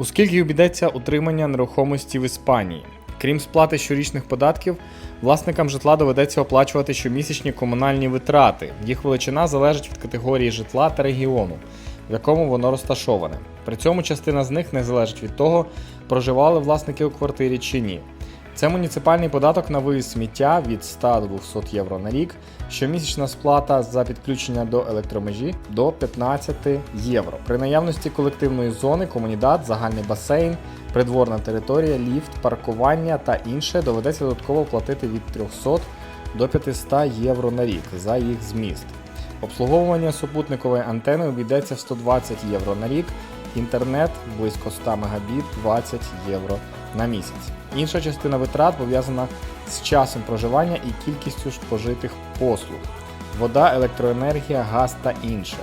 У скільки обійдеться утримання нерухомості в Іспанії? Крім сплати щорічних податків, власникам житла доведеться оплачувати щомісячні комунальні витрати. Їх величина залежить від категорії житла та регіону, в якому воно розташоване. При цьому частина з них не залежить від того, проживали власники у квартирі чи ні. Це муніципальний податок на вивіз сміття від 100 до 200 євро на рік, щомісячна сплата за підключення до електромежі до 15 євро. При наявності колективної зони, комунідат, загальний басейн, придворна територія, ліфт, паркування та інше доведеться додатково платити від 300 до 500 євро на рік за їх зміст. Обслуговування супутникової антени обійдеться в 120 євро на рік, інтернет близько 100 Мбіт 20 євро на місяць. Інша частина витрат пов'язана з часом проживання і кількістю спожитих послуг: вода, електроенергія, газ та інше.